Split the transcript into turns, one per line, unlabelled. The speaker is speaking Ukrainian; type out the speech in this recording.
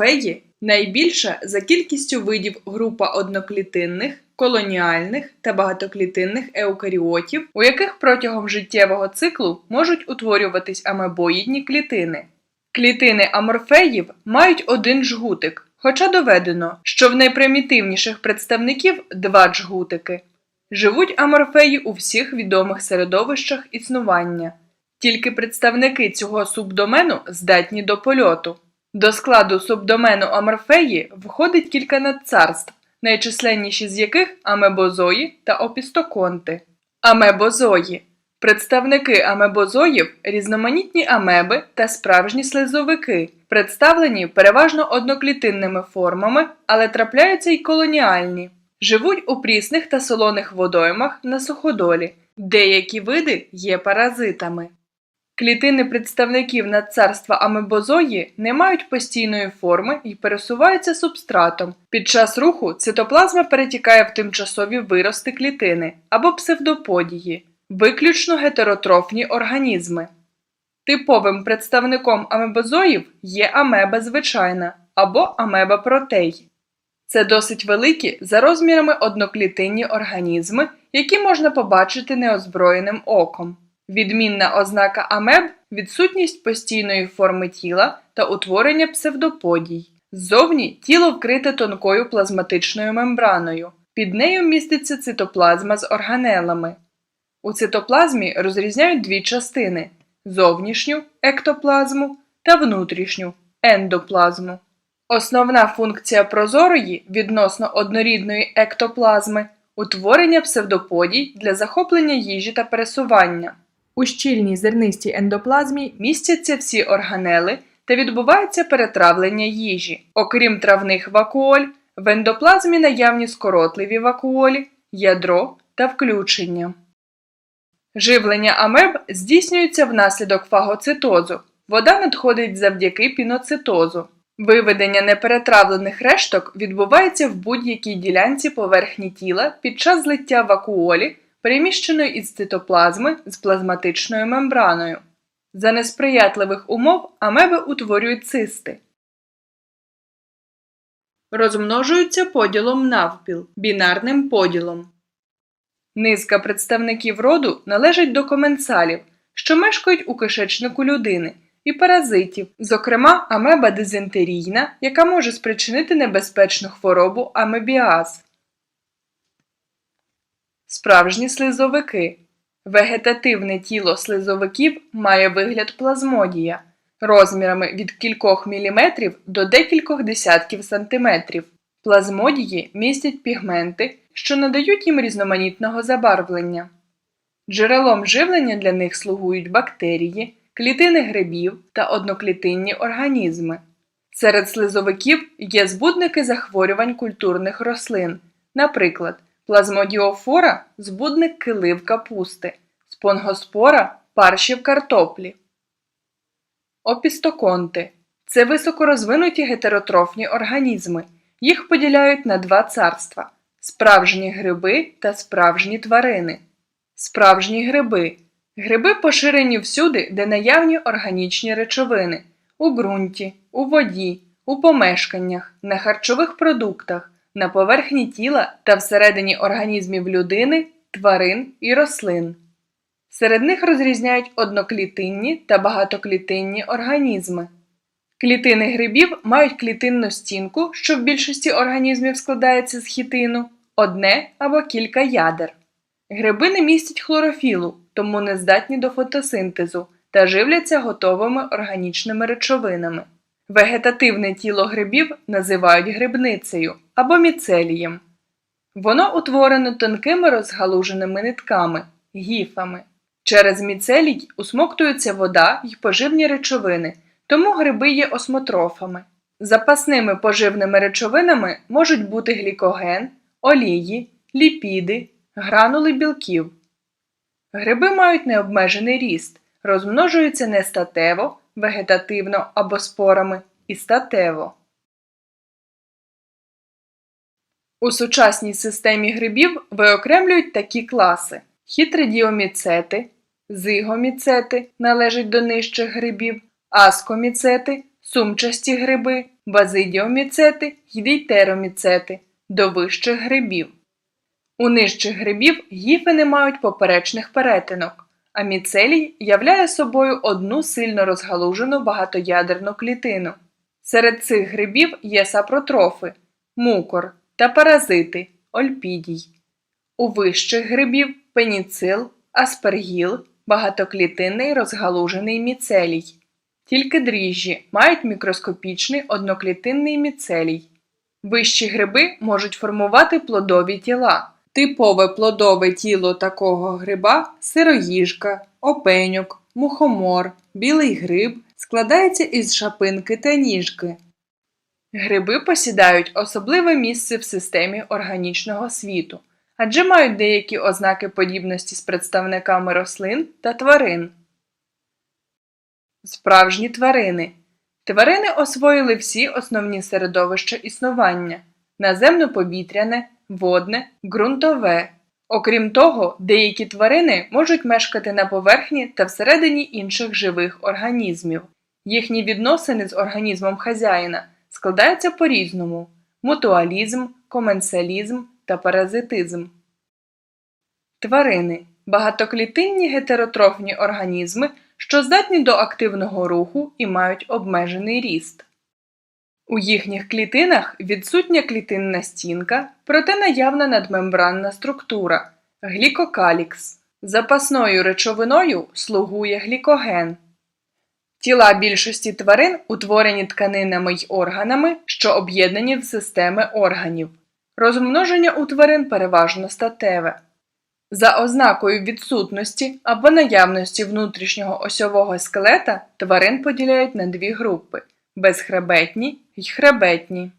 аморфеї найбільша за кількістю видів група одноклітинних, колоніальних та багатоклітинних еукаріотів, у яких протягом життєвого циклу можуть утворюватись амебоїдні клітини. Клітини аморфеїв мають один жгутик, хоча доведено, що в найпримітивніших представників два джгутики. Живуть аморфеї у всіх відомих середовищах існування. Тільки представники цього субдомену здатні до польоту. До складу субдомену аморфеї входить кілька надцарств, найчисленніші з яких амебозої та опістоконти. Амебозої Представники амебозоїв різноманітні амеби та справжні слизовики, представлені переважно одноклітинними формами, але трапляються й колоніальні. Живуть у прісних та солоних водоймах на суходолі. Деякі види є паразитами. Клітини представників надцарства амебозої не мають постійної форми і пересуваються субстратом. Під час руху цитоплазма перетікає в тимчасові вирости клітини або псевдоподії, виключно гетеротрофні організми. Типовим представником амебозоїв є амеба звичайна або амеба протей. Це досить великі за розмірами одноклітинні організми, які можна побачити неозброєним оком. Відмінна ознака амеб відсутність постійної форми тіла та утворення псевдоподій. Ззовні тіло вкрите тонкою плазматичною мембраною. Під нею міститься цитоплазма з органелами. У цитоплазмі розрізняють дві частини зовнішню ектоплазму та внутрішню ендоплазму. Основна функція прозорої відносно однорідної ектоплазми утворення псевдоподій для захоплення їжі та пересування. У щільній зернистій ендоплазмі містяться всі органели та відбувається перетравлення їжі. Окрім травних вакуоль, в ендоплазмі наявні скоротливі вакуолі, ядро та включення. Живлення амеб здійснюється внаслідок фагоцитозу. Вода надходить завдяки піноцитозу. Виведення неперетравлених решток відбувається в будь-якій ділянці поверхні тіла під час злиття вакуолі, переміщеної із цитоплазми з плазматичною мембраною. За несприятливих умов амеби утворюють цисти. Розмножуються поділом навпіл, бінарним поділом. Низка представників роду належать до коменсалів, що мешкають у кишечнику людини, і паразитів, зокрема амеба дизентерійна, яка може спричинити небезпечну хворобу амебіаз. Справжні слизовики. Вегетативне тіло слизовиків має вигляд плазмодія розмірами від кількох міліметрів до декількох десятків сантиметрів. Плазмодії містять пігменти, що надають їм різноманітного забарвлення. Джерелом живлення для них слугують бактерії, клітини грибів та одноклітинні організми. Серед слизовиків є збудники захворювань культурних рослин, наприклад, плазмодіофора збудник килив капусти, спонгоспора паршів картоплі. Опістоконти це високорозвинуті гетеротрофні організми. Їх поділяють на два царства справжні гриби та справжні тварини. Справжні гриби. Гриби поширені всюди, де наявні органічні речовини у ґрунті, у воді, у помешканнях, на харчових продуктах, на поверхні тіла та всередині організмів людини, тварин і рослин. Серед них розрізняють одноклітинні та багатоклітинні організми. Клітини грибів мають клітинну стінку, що в більшості організмів складається з хітину, одне або кілька ядер. Гриби не містять хлорофілу, тому не здатні до фотосинтезу та живляться готовими органічними речовинами. Вегетативне тіло грибів називають грибницею або міцелієм. Воно утворено тонкими розгалуженими нитками гіфами. Через міцелій усмоктується вода й поживні речовини, тому гриби є осмотрофами. Запасними поживними речовинами можуть бути глікоген, олії, ліпіди, гранули білків. Гриби мають необмежений ріст, розмножуються нестатево, вегетативно або спорами і статево. У сучасній системі грибів виокремлюють такі класи: хітридіоміцети, зигоміцети належать до нижчих грибів, аскоміцети, сумчасті гриби, базидіоміцети й дейтероміцети до вищих грибів. У нижчих грибів гіфи мають поперечних перетинок, а міцелій являє собою одну сильно розгалужену багатоядерну клітину. Серед цих грибів є сапротрофи, мукор та паразити ольпідій. У вищих грибів пеніцил, аспергіл, багатоклітинний розгалужений міцелій. Тільки дріжджі мають мікроскопічний одноклітинний міцелій. Вищі гриби можуть формувати плодові тіла. Типове плодове тіло такого гриба сироїжка, опеньок, мухомор, білий гриб складається із шапинки та ніжки. Гриби посідають особливе місце в системі органічного світу, адже мають деякі ознаки подібності з представниками рослин та тварин. Справжні тварини. Тварини освоїли всі основні середовища існування наземно-повітряне, водне, ґрунтове. Окрім того, деякі тварини можуть мешкати на поверхні та всередині інших живих організмів. Їхні відносини з організмом хазяїна складаються по-різному: мутуалізм, коменсалізм та паразитизм. Тварини багатоклітинні гетеротрофні організми, що здатні до активного руху і мають обмежений ріст. У їхніх клітинах відсутня клітинна стінка, проте наявна надмембранна структура глікокалікс. Запасною речовиною слугує глікоген. Тіла більшості тварин утворені тканинами й органами, що об'єднані в системи органів. Розмноження у тварин переважно статеве. За ознакою відсутності або наявності внутрішнього осьового скелета тварин поділяють на дві групи безхребетні й хребетні.